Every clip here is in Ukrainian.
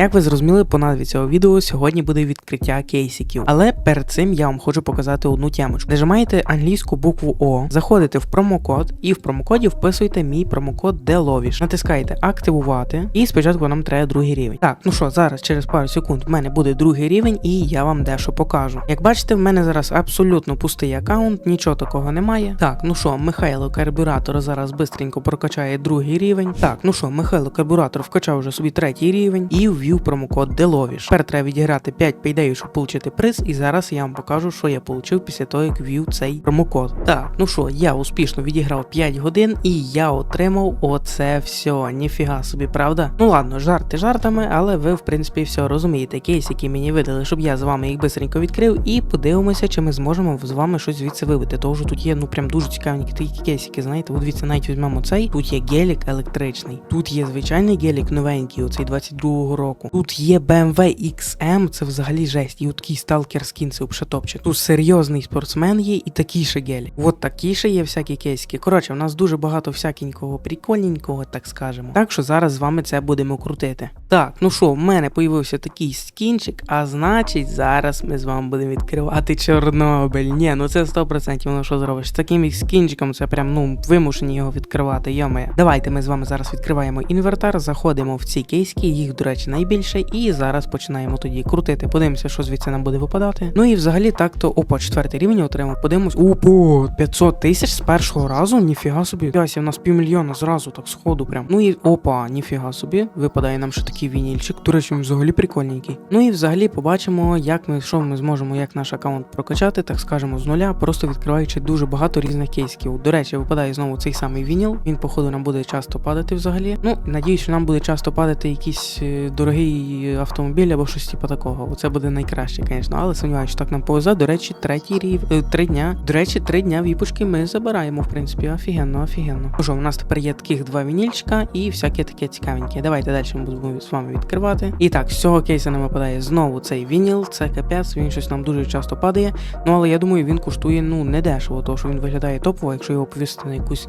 Як ви зрозуміли по назві цього відео, сьогодні буде відкриття кейсиків. Але перед цим я вам хочу показати одну тямочку. Нажимаєте англійську букву О, заходите в промокод і в промокоді вписуєте мій промокод DELOVISH. Натискаєте активувати, і спочатку нам треба другий рівень. Так, ну що, зараз через пару секунд в мене буде другий рівень, і я вам дещо покажу. Як бачите, в мене зараз абсолютно пустий аккаунт, нічого такого немає. Так, ну що, Михайло Карбюратор зараз бистренько прокачає другий рівень. Так, ну що, Михайло Карбюратор вкачав вже собі третій рівень і ввів промокод DELOVISH. Тепер треба відіграти 5 пейдеїв, щоб отримати приз, і зараз я вам покажу, що я отримав після того, як ввів цей промокод. Так, ну що, я успішно відіграв 5 годин і я отримав оце все. Ніфіга собі, правда? Ну ладно, жарти жартами, але ви, в принципі, все розумієте. Кейс, який мені видали, щоб я з вами їх бистренько відкрив, і подивимося, чи ми зможемо з вами щось звідси вибити. Тому що тут є ну прям дуже цікаві такі кейсики, знаєте, от дивіться, навіть візьмемо цей. Тут є гелік електричний, тут є звичайний гелік новенький, оцей 22-го року. Тут є BMW XM, це взагалі жесть. І такий сталкер скін, це взагалі топче. Тут серйозний спортсмен є і такий ще гелік. От такі ще є всякі кейсики. Коротше, у нас дуже багато всякенького прикольненького, так скажемо. Так що зараз з вами це будемо крутити. Так, ну що, в мене появився такий скінчик, а значить, зараз ми з вами будемо відкривати Чорнобиль. Ні, ну це 100%, ну що зробиш? З таким скінчиком це прям ну вимушені його відкривати. Йоме. Давайте ми з вами зараз відкриваємо інвертар, заходимо в ці кейски, їх, до речі, найбільше, і зараз починаємо тоді крутити. Подивимося, що звідси нам буде випадати. Ну і взагалі так-то, опа, четвертий рівень отримав. Подивимось. Опа, 500 тисяч з першого разу, ніфіга собі. Яся, у нас півмільйона зразу, так сходу прям. Ну і опа, ніфіга собі. Випадає нам ще такий вінільчик. До речі, взагалі прикольненький. Ну і взагалі побачимо, як ми що ми зможемо, як наш аккаунт прокачати, так скажемо, з нуля, просто відкриваючи дуже багато різних кейсків. До речі, випадає знову цей самий вініл. Він, походу, нам буде часто падати взагалі. Ну, надіюсь, що нам буде часто падати якийсь е, дорогий автомобіль або щось типу такого. Оце буде найкраще, звісно. Але сумніваюся, що так нам повезе. До речі, третій рів е, три дня. До речі, три дня віпочки ми забираємо, в принципі, офігенно, офігенно. Що, у нас тепер є таких два вінільчика і всяке таке цікавеньке. Давайте далі ми будемо з вами відкривати. І так, з цього кейсу нам випадає знову цей вініл, це капець, він щось нам дуже часто падає. Ну але я думаю, він коштує ну не дешево, тому що він виглядає топово, якщо його повісити на якусь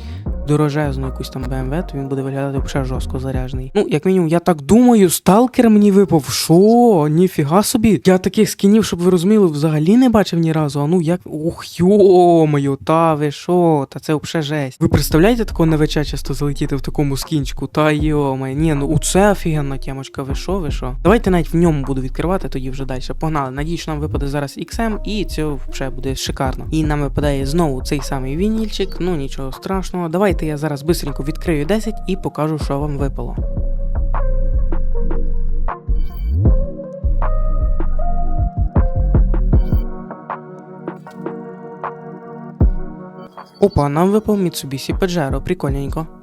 дорожезну якусь там BMW, то він буде виглядати ще жорстко заряжений. Ну, як мінімум, я так думаю, сталкер мені випав. Що? Ніфіга собі. Я таких скінів, щоб ви розуміли, взагалі не бачив ні разу. А ну як. Ух, йо-моє, та ви що? Та це взагалі жесть. Ви представляєте такого навича часто залетіти в такому скінчику? Та йо-моє, ні, ну у це офігенна тямочка. Ви що, ви що? Давайте навіть в ньому буду відкривати, тоді вже далі. Погнали. Надіюсь, нам випаде зараз XM, і це вже буде шикарно. І нам випадає знову цей самий вінільчик. Ну нічого страшного. Давайте я зараз бистренько відкрию 10 і покажу, що вам випало. Опа, нам випав Mitsubishi Pajero, прикольненько.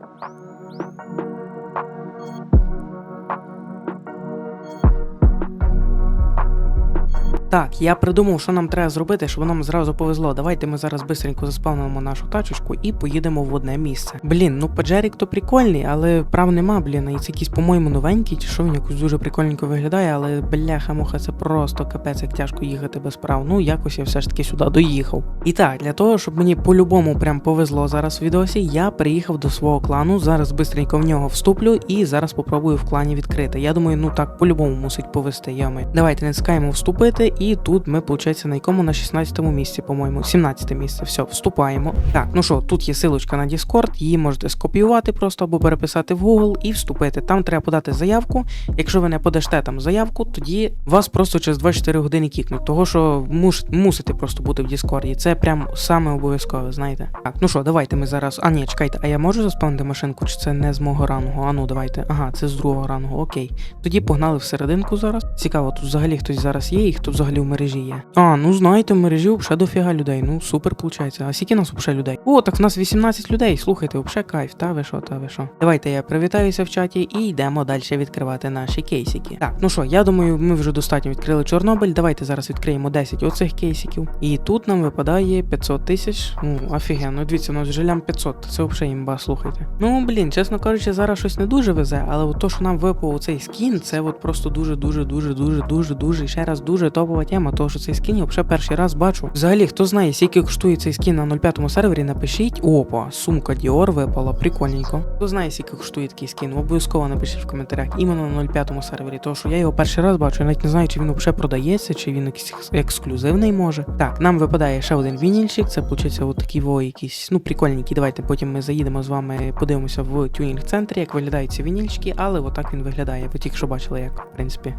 Так, я придумав, що нам треба зробити, щоб нам зразу повезло. Давайте ми зараз бистренько заспавнимо нашу тачечку і поїдемо в одне місце. Блін, ну Паджерік то прикольний, але прав нема, блін. І це якийсь, по-моєму, новенький, чи що він якось дуже прикольненько виглядає, але бляха муха, це просто капець, як тяжко їхати без прав. Ну якось я все ж таки сюди доїхав. І так, для того, щоб мені по-любому прям повезло зараз в відосі, я приїхав до свого клану. Зараз бистренько в нього вступлю і зараз попробую в клані відкрити. Я думаю, ну так по-любому мусить повести. Ями. Давайте натискаємо вступити, і тут ми, виходить, на якому на 16-му місці, по-моєму, 17 місце. Все, вступаємо. Так, ну що, тут є силочка на Discord, її можете скопіювати просто або переписати в Google і вступити. Там треба подати заявку. Якщо ви не подасте там заявку, тоді вас просто через 24 години кікнуть. Того, що муш, мусите просто бути в Діскорді. Це прям саме обов'язково, знаєте. Так, ну що, давайте ми зараз. А, ні, чекайте, а я можу заспавнити машинку, чи це не з мого рангу? А ну давайте. Ага, це з другого рангу, окей. Тоді погнали всерединку зараз. Цікаво, тут взагалі хтось зараз є і хто взагалі в мережі є. А, ну знаєте, в мережі взагалі дофіга людей. Ну супер, виходить. А скільки нас взагалі людей? О, так в нас 18 людей. Слухайте, взагалі кайф, та ви що, та ви що. Давайте я привітаюся в чаті і йдемо далі відкривати наші кейсики. Так, ну що, я думаю, ми вже достатньо відкрили Чорнобиль. Давайте зараз відкриємо 10 оцих кейсиків. І тут нам випадає 500 тисяч. Ну, офігенно. Дивіться, у нас вже лям 500. Це взагалі імба, слухайте. Ну, блін, чесно кажучи, зараз щось не дуже везе, але от то, що нам випав цей скін, це от просто дуже, дуже, дуже, дуже, дуже, дуже, ще раз дуже топово топова тема, того що цей скін я вже перший раз бачу. Взагалі, хто знає, скільки коштує цей скін на 05 сервері, напишіть. Опа, сумка Dior випала, прикольненько. Хто знає, скільки коштує такий скін, обов'язково напишіть в коментарях іменно на 05 сервері, тому що я його перший раз бачу, я навіть не знаю, чи він взагалі продається, чи він якийсь ексклюзивний може. Так, нам випадає ще один вінільчик, це виходить от такий во якийсь, ну прикольненький. Давайте потім ми заїдемо з вами, подивимося в тюнінг-центрі, як виглядають ці вінільчики, але отак він виглядає. Ви тільки що бачили, як, в принципі.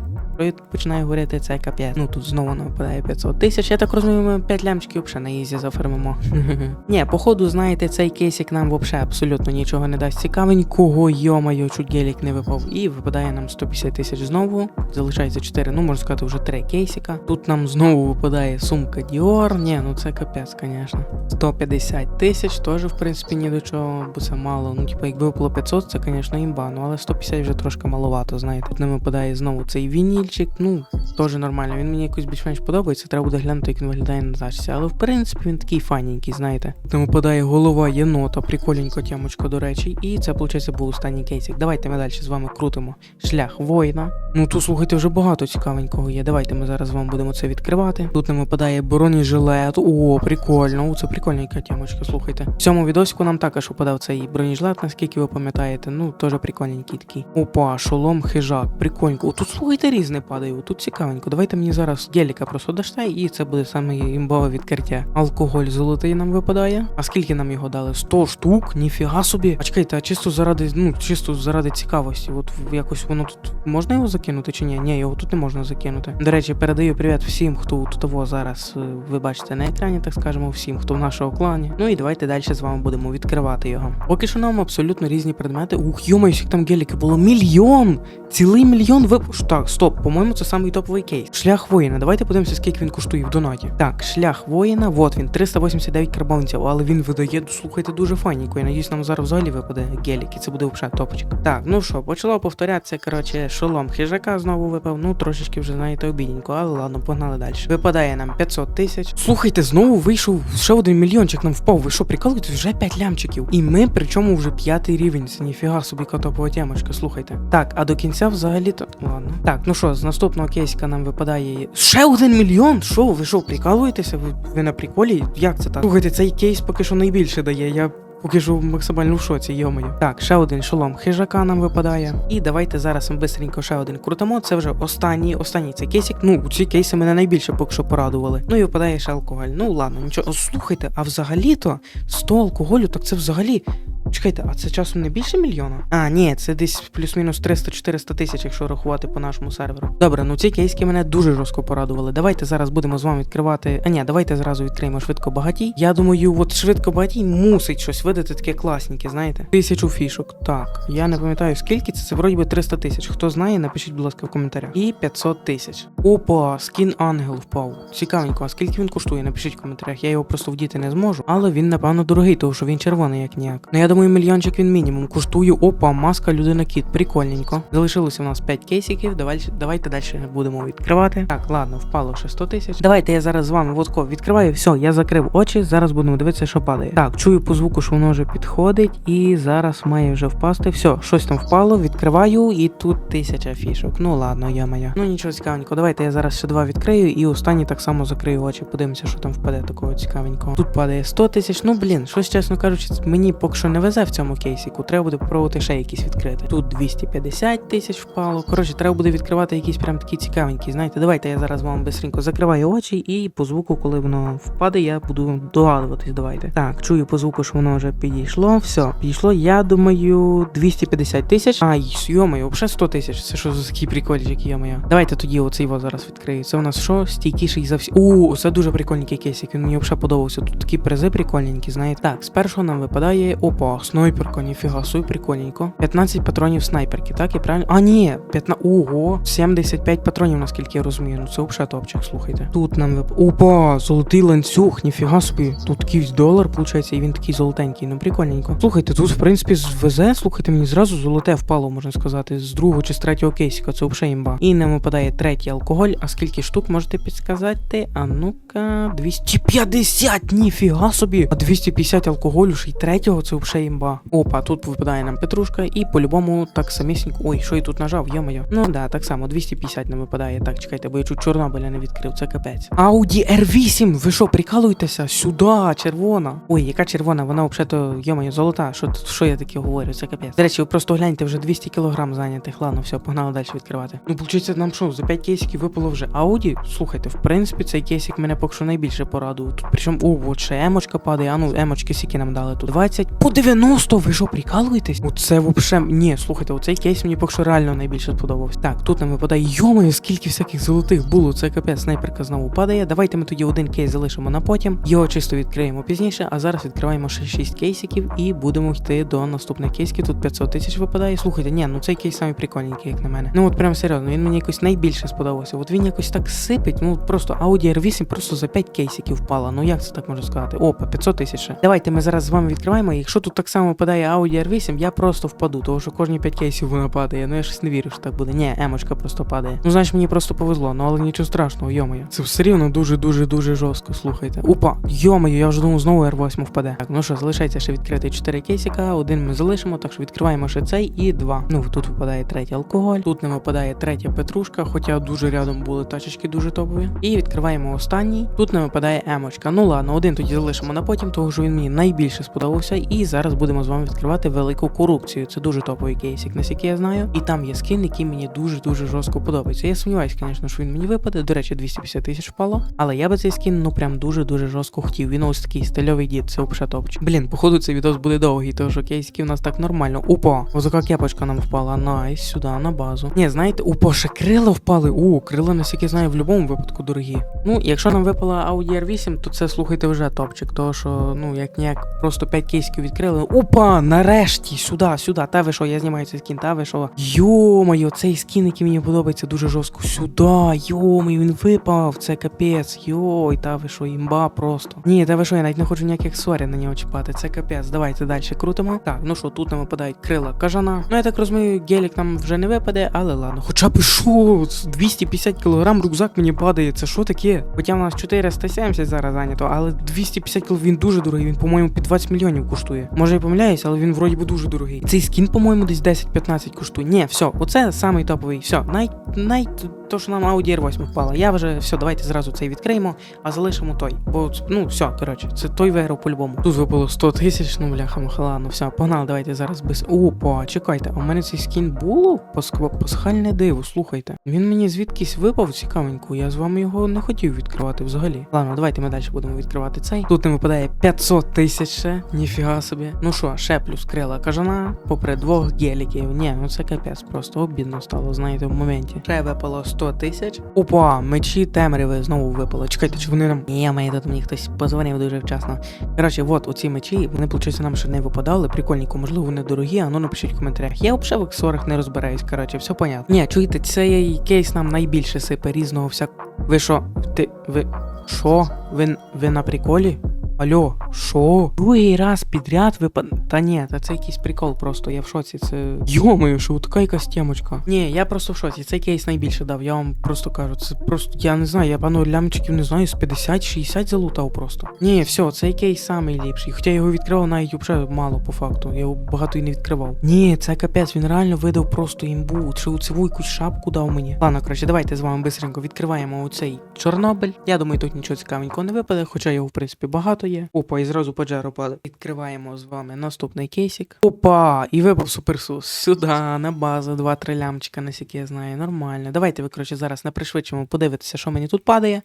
Починаю говорити, це капець. Ну тут знову нам випадає 500 тисяч. Я так розумію, ми 5 лямчиків взагалі на ізі зафермимо. Ні, походу, знаєте, цей кейсик нам взагалі абсолютно нічого не дасть цікавенького, йомайо, чуть гелік не випав. І випадає нам 150 тисяч знову. Залишається 4, ну можна сказати, вже 3 кейсика. Тут нам знову випадає сумка Dior. Ні, ну це капець, звісно. 150 тисяч теж, в принципі, ні до чого, бо це мало. Ну, типу, якби було 500, це, звісно, імба. Ну, але 150 вже трошки маловато, знаєте. Тут нам випадає знову цей вінільчик. Ну, теж нормально. Він мені якось більш-менш подобається. Треба буде глянути, як він виглядає на зачці. Але в принципі він такий файненький, знаєте. Там випадає голова єнота, прикольненько тямочка, до речі. І це, виходить, був останній кейсик. Давайте ми далі з вами крутимо шлях воїна. Ну тут слухайте, вже багато цікавенького є. Давайте ми зараз вам будемо це відкривати. Тут нам випадає бронежилет. О, прикольно. О, це прикольненька тямочка, слухайте. В цьому відосику нам також випадав цей бронежилет, наскільки ви пам'ятаєте. Ну, теж прикольненький такий. Опа, шолом, хижак, прикольненько. О, тут слухайте різне падає, о, тут цікавенько. Давайте мені зараз геліка просто даште, і це буде саме імбове відкриття. Алкоголь золотий нам випадає. А скільки нам його дали? 100 штук? Ніфіга собі. А чекайте, а чисто заради, ну, чисто заради цікавості. От якось воно тут можна його закинути чи ні? Ні, його тут не можна закинути. До речі, передаю привіт всім, хто тут того зараз е, ви бачите на екрані, так скажемо, всім, хто в нашому клані. Ну і давайте далі з вами будемо відкривати його. Поки що нам абсолютно різні предмети. Ух, йомаю, скільки там геліки було. Мільйон! Цілий мільйон вип... Так, стоп, по-моєму, це самий топовий кейс. Шлях воїна. Давайте подивимося, скільки він коштує в донаті. Так, шлях воїна, вот він, 389 карбонців, але він видає, слухайте, дуже файненько. Я надіюсь, нам зараз взагалі випаде гелік, і це буде взагалі топочка. Так, ну що, почало повторятися, коротше, шолом хижака знову випав. Ну, трошечки вже, знаєте, обідненько, але ладно, погнали далі. Випадає нам 500 тисяч. Слухайте, знову вийшов ще один мільйончик нам впав. Ви що, прикалуєтесь? Вже 5 лямчиків. І ми, причому вже п'ятий рівень. Це ніфіга собі топова темочка, слухайте. Так, а до кінця взагалі-то. Ладно. Так, ну що, з наступного кейсика нам випадає. Ще один мільйон? Що, ви що, прикалуєтеся? Ви, ви на приколі? Як це так? Слухайте, цей кейс поки що найбільше дає. Я Поки що максимально в шоці, йомою. Так, ще один шолом хижака нам випадає. І давайте зараз ми бистренько ще один крутимо. Це вже останній, останній цей кейсик. Ну, ці кейси мене найбільше поки що порадували. Ну і випадає ще алкоголь. Ну ладно, нічого. Слухайте, а взагалі-то 100 алкоголю, так це взагалі. Чекайте, а це часом не більше мільйона? А, ні, це десь плюс-мінус 300-400 тисяч, якщо рахувати по нашому серверу. Добре, ну ці кейски мене дуже жорстко порадували. Давайте зараз будемо з вами відкривати. А ні, давайте зразу відкриємо швидко багатій. Я думаю, от швидко багатій мусить щось видати таке класненьке, знаєте? Тисячу фішок. Так, я не пам'ятаю скільки це. Це вроді би 300 тисяч. Хто знає, напишіть, будь ласка, в коментарях. І 500 тисяч. Опа, скін ангел впав. Цікавенько, а скільки він коштує? Напишіть в коментарях. Я його просто вдіти не зможу. Але він, напевно, дорогий, тому що він червоний, як ніяк. Ну я думаю, мільйончик він мінімум. Коштує опа, маска людина кіт. Прикольненько. Залишилося у нас 5 кейсиків. Давайте, давайте далі будемо відкривати. Так, ладно, впало ще 100 тисяч. Давайте я зараз з вами водко відкриваю. Все, я закрив очі. Зараз будемо дивитися, що падає. Так, чую по звуку, що воно вже підходить, і зараз має вже впасти. Все, щось там впало, відкриваю, і тут тисяча фішок. Ну ладно, я моя. Ну нічого цікавенького. Давайте я зараз ще два відкрию, і останній так само закрию очі. Подивимося, що там впаде такого цікавенького. Тут падає 100 тисяч. Ну блін, щось чесно кажучи, мені поки що не везе в цьому кейсіку. Треба буде попробувати ще якісь відкрити. Тут 250 тисяч впало. Коротше, треба буде відкривати якісь прям такі цікавенькі. Знаєте, давайте я зараз вам бистренько закриваю очі, і по звуку, коли воно впаде, я буду догадуватись. Давайте. Так, чую по звуку, що воно вже підійшло. Все, підійшло. Я думаю, 250 тисяч. Ай, йомаю, вже 100 тисяч. Це що за такий прикольчик, йомаю. Давайте тоді оцей його зараз відкрию. Це у нас що? Стійкіший за всі. У, це дуже прикольненький кейсик. Він мені взагалі подобався. Тут такі призи прикольненькі, знаєте. Так, спершу нам випадає. Опа, снайперка, ніфіга, суй прикольненько. 15 патронів снайперки, так? І правильно. А, ні, 15. Ого, 75 патронів, наскільки я розумію. Ну це взагалі топчик, слухайте. Тут нам вип... Опа, золотий ланцюг, ніфіга собі. Тут такий долар, виходить, і він такий золотенький. Прикольненький, ну прикольненько. Слухайте, тут в принципі звезе, слухайте, мені зразу золоте впало, можна сказати, з другого чи з третього кейсика, це взагалі імба. І нам випадає третій алкоголь. А скільки штук можете підсказати? А ну-ка, 250, ніфіга собі. А 250 алкоголю, ще й третього, це взагалі імба. Опа, тут випадає нам петрушка, і по-любому так самісінько. Ой, що я тут нажав, йо-моє. Ну да, так само, 250 нам випадає. Так, чекайте, бо я чуть Чорнобиля не відкрив, це капець. Audi R8, ви що, прикалуєтеся? Сюди, червона. Ой, яка червона, вона взагалі-то, йо-моє, золота. Що, що я таке говорю? Це капець. До речі, ви просто гляньте, вже 200 кілограм зайнятих. Ладно, все, погнали далі відкривати. Ну, виходить, нам що, за 5 кейсиків випало вже Audi? Слухайте, в принципі, цей кейсик мене поки що найбільше порадував. Тут причому, о, от ще емочка падає, а ну, емочки скільки нам дали тут. 20 по 90, ви що, прикалуєтесь? Оце вообще, ні, слухайте, оцей кейс мені поки що реально найбільше сподобався. Так, тут нам випадає, йомаю, скільки всяких золотих було, це капець, снайперка знову падає. Давайте ми тоді один кейс залишимо на потім. Його чисто відкриємо пізніше, а зараз відкриваємо ще 6 кейсиків і будемо йти до наступних кейсів. Тут 500 тисяч випадає. Слухайте, ні, ну цей кейс самий прикольненький, як на мене. Ну от прям серйозно, він мені якось найбільше сподобався. От він якось так сипить, ну просто Audi R8 просто за 5 кейсиків впала. Ну як це так можна сказати? Опа, 500 тисяч. Давайте ми зараз з вами відкриваємо. Якщо тут так само випадає Audi R8, я просто впаду, тому що кожні 5 кейсів вона падає. Ну я щось не вірю, що так буде. Ні, емочка просто падає. Ну знаєш, мені просто повезло, ну але нічого страшного, йомаю. Це все рівно дуже дуже дуже жорстко. Слухайте. Опа, йомаю, я вже думав, знову R8 впаде. Так, ну що, залишається ще відкрити 4 кейсика. Один ми залишимо, так що відкриваємо ще цей і два. Ну тут випадає третій алкоголь, тут не випадає третя петрушка, хоча дуже рядом були тачечки дуже топові. І відкриваємо останній. Тут не випадає емочка. Ну ладно, один тоді залишимо на потім, тому що він мені найбільше сподобався. І зараз будемо з вами відкривати велику корупцію. Це дуже топовий кейсик, наскільки я знаю. І там є скін, який мені дуже дуже жорстко подобається. Я сумніваюся, звісно, що він мені випаде. До речі, 250 тисяч впало. Але я би цей скін ну прям дуже дуже жорстко хотів. Він ось такий стильовий дід, це взагалі топчик. Блін, походу цей відос буде довгий, тому що кейсики у нас так нормально. Опа, ось така кепочка нам впала. Найс, сюди, на базу. Ні, знаєте, опа, ще крила впали. О, крила, наскільки знаю, в будь-якому випадку дорогі. Ну, якщо нам випала Audi R8, то це слухайте вже топчик, тому що, ну, як ніяк, просто 5 кейсиків відкрили. Опа, нарешті, сюди, сюди. Та ви що, я знімаю цей скін, та ви що. Йо-моє, цей скін, який мені подобається дуже жорстко. Сюди, йо-моє, він випав. Це капець. Йой, та ви що, імба просто. Ні, та ви що, я навіть не хочу ніяких сорі на нього чіпати. Це капець. Давайте далі крутимо. Так, ну що, тут нам випадають крила кажана. Ну я так розумію, гелік нам вже не випаде, але ладно. Хоча б що, 250 кг рюкзак мені падає. Це що таке? Хоча в нас 470 зараз зайнято, але 250 кг він дуже дорогий. Він, по-моєму, під 20 мільйонів коштує. Може я помиляюсь, але він вроді би дуже дорогий. Цей скін, по-моєму, десь 10-15 коштує. Ні, все, оце самий топовий. Все, най, най, то, що нам Audi R8 впала. Я вже все, давайте зразу цей відкриємо, а залишимо той. Бо ну все, коротше, це той виграв по-любому. Тут випало 100 тисяч, ну бляха, махала, ну все, погнали, давайте зараз без. Опа, чекайте, а у мене цей скін було? Паск- Пасхальне диво, слухайте. Він мені звідкись випав цікавенько, я з вами його не хотів відкривати взагалі. Ладно, давайте ми далі будемо відкривати цей. Тут не випадає 500 тисяч ще, ніфіга собі. Ну що, ще плюс крила кажана, попри двох геліків. Ні, ну це капець, просто обідно стало, знаєте, в моменті. Ще випало 100 тисяч. Опа, мечі темряви знову випало. Чекайте, чи вони нам. Ні, мені тут мені хтось позвонив дуже вчасно. Коротше, от оці мечі, вони, виходить, нам ще не випадали. Прикольненько, можливо, вони дорогі, а ну напишіть в коментарях. Я взагалі в ексорах не розбираюсь, коротше, все понятно. Ні, чуєте, цей кейс нам найбільше сипе різного всяк. Ви що? Ти. Ви. Що? Ви, ви на приколі? Алло, що? Другий раз підряд випад. Та ні, та це якийсь прикол просто, я в шоці. Це. Йомаю, що така якась темочка. Ні, я просто в шоці. Цей кейс найбільше дав. Я вам просто кажу. Це просто. Я не знаю, я пану лямчиків не знаю, з 50-60 залутав просто. Ні, все, цей кейс самий ліпший. Хоча я його відкривав навіть вже мало по факту. Я його багато і не відкривав. Ні, це капець, він реально видав просто імбу. Чи оцеву якусь шапку дав мені. Ладно, коротше, давайте з вами бистренько відкриваємо оцей Чорнобиль. Я думаю, тут нічого цікавенького не випаде, хоча його, в принципі, багато є. Опа, і зразу паджеро падає. Відкриваємо з вами наступний кейсик. Опа! І випав суперсус. Сюди, на базу, два-три лямчика, наскільки я знаю. Нормально. Давайте ви, коротше, зараз не пришвидшому подивитися, що мені тут падає.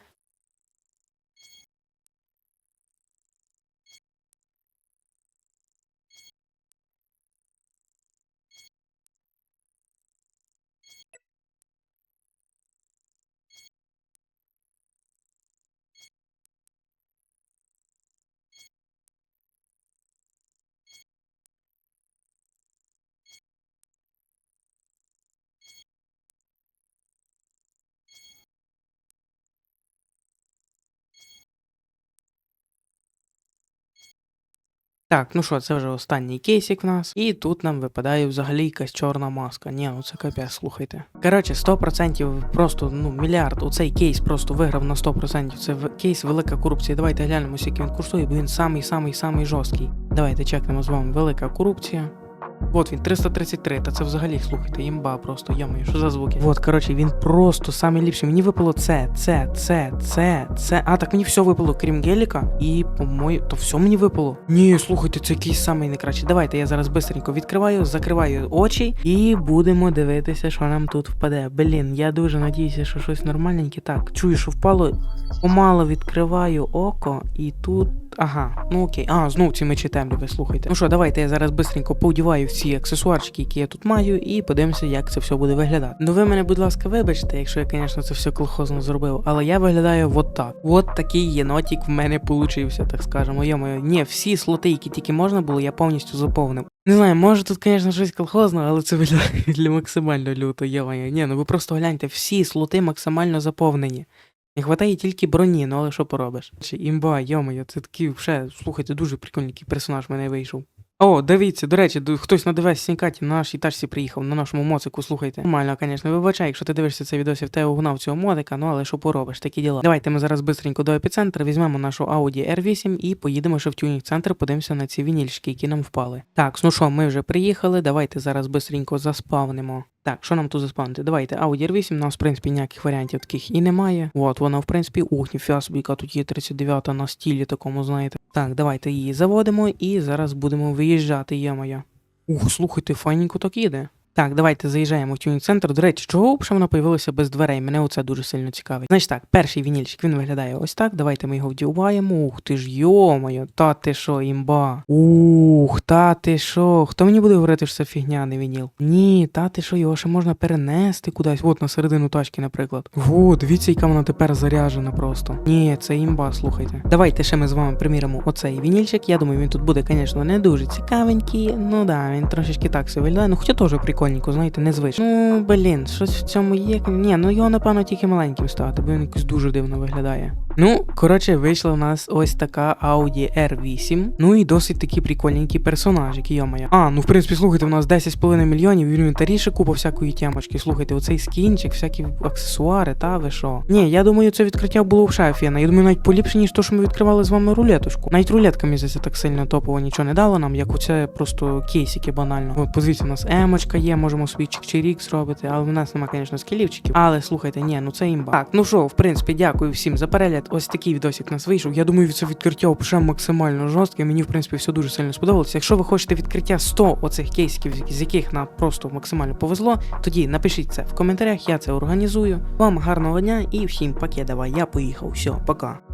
Так, ну що, це вже останній кейсик в нас. І тут нам випадає взагалі якась чорна маска. Ні, ну це капець, слухайте. Коротше, 100% просто, ну, мільярд. Оцей кейс просто виграв на 100%. Це кейс велика корупція. Давайте глянемо, скільки він коштує, бо він самий самий самий жорсткий. Давайте чекнемо з вами велика корупція. От він 333, та це взагалі, слухайте, імба просто, йомаю, що за звуки. От, коротше, він просто самий ліпший. Мені випало це, це, це, це, це. А, так мені все випало, крім геліка. І, по-моєму, то все мені випало. Ні, слухайте, це якийсь самий найкращий. Давайте я зараз бистренько відкриваю, закриваю очі і будемо дивитися, що нам тут впаде. Блін, я дуже надіюся, що щось нормальненьке. Так, чую, що впало. Помало відкриваю око, і тут. Ага, ну окей. А, знов ці мечі темряви, слухайте. Ну що, давайте я зараз бистренько поодіваю всі аксесуарчики, які я тут маю, і подивимося, як це все буде виглядати. Ну ви мене, будь ласка, вибачте, якщо я, звісно, це все колхозно зробив, але я виглядаю от так. От такий єнотик в мене получився, так скажемо. Йомаю, ні, всі слоти, які тільки можна було, я повністю заповнив. Не знаю, може тут, звісно, щось колхозне, але це виглядає для максимально люто, йомаю. Ні, ну ви просто гляньте, всі слоти максимально заповнені. Не хватає тільки броні, ну але що поробиш? Чи імба, йомаю, це такий вже, слухайте, дуже прикольний персонаж в мене вийшов. О, дивіться, до речі, хтось на ДВС Сінкаті на нашій тачці приїхав, на нашому моцику, слухайте. Нормально, звісно, вибачай, якщо ти дивишся цей відос, я в тебе угнав цього мотика, ну але що поробиш, такі діла. Давайте ми зараз бистренько до епіцентра, візьмемо нашу Audi R8 і поїдемо ще в тюнінг центр, подивимося на ці вінільчики, які нам впали. Так, ну що, ми вже приїхали, давайте зараз бистренько заспавнимо. Так, що нам тут заспавнити? Давайте Audi R8, у нас, в принципі, ніяких варіантів таких і немає. От, вона, в принципі, ух, ніфіга собі, яка тут є 39 на стілі такому, знаєте. Так, давайте її заводимо і зараз будемо виїжджати, є-моя. Ух, слухайте, файненько так їде. Так, давайте заїжджаємо в тюнінг центр. До речі, чого б ще вона появилася без дверей? Мене оце дуже сильно цікавить. Значить так, перший вінільчик він виглядає ось так. Давайте ми його вдіваємо. Ух ти ж йомаю, та ти що, імба. Ух, та ти що? Хто мені буде говорити, що це фігня, не вініл? Ні, та ти що, його ще можна перенести кудись. От на середину тачки, наприклад. О, дивіться, яка вона тепер заряджена просто. Ні, це імба, слухайте. Давайте ще ми з вами приміримо оцей вінільчик. Я думаю, він тут буде, звісно, не дуже цікавенький. Ну да, він трошечки так себе виглядає. Ну хоча теж прикольненько, знаєте, незвично. Ну, блін, щось в цьому є. Ні, ну його, напевно, тільки маленьким ставити, бо він якось дуже дивно виглядає. Ну, коротше, вийшла в нас ось така Audi R8. Ну і досить такі прикольненькі персонажики, йомaya. А, ну в принципі, слухайте, у нас 10,5 мільйонів, в інвентарі ще купа всякої темочки. Слухайте, оцей скінчик, всякі аксесуари, та ви що? Ні, я думаю, це відкриття було в шефіна. Я думаю, навіть поліпше, ніж то, що ми відкривали з вами рулеточку. Навіть рулетка, здається, так сильно топово нічого не дала нам, як оце просто кейсики банально. От, подивіться, у нас емочка є, можемо свій чик-чирік зробити, але в нас нема, звісно, скілівчиків. Але слухайте, ні, ну це імба. Так, ну що, в принципі, дякую всім за перегляд. Ось такий відосик нас вийшов. Я думаю, це відкриття вже максимально жорстке. Мені, в принципі, все дуже сильно сподобалося. Якщо ви хочете відкриття 100 оцих кейсиків, з яких нам просто максимально повезло, тоді напишіть це в коментарях, я це організую. Вам гарного дня і всім пакет давай. Я поїхав. Все, пока.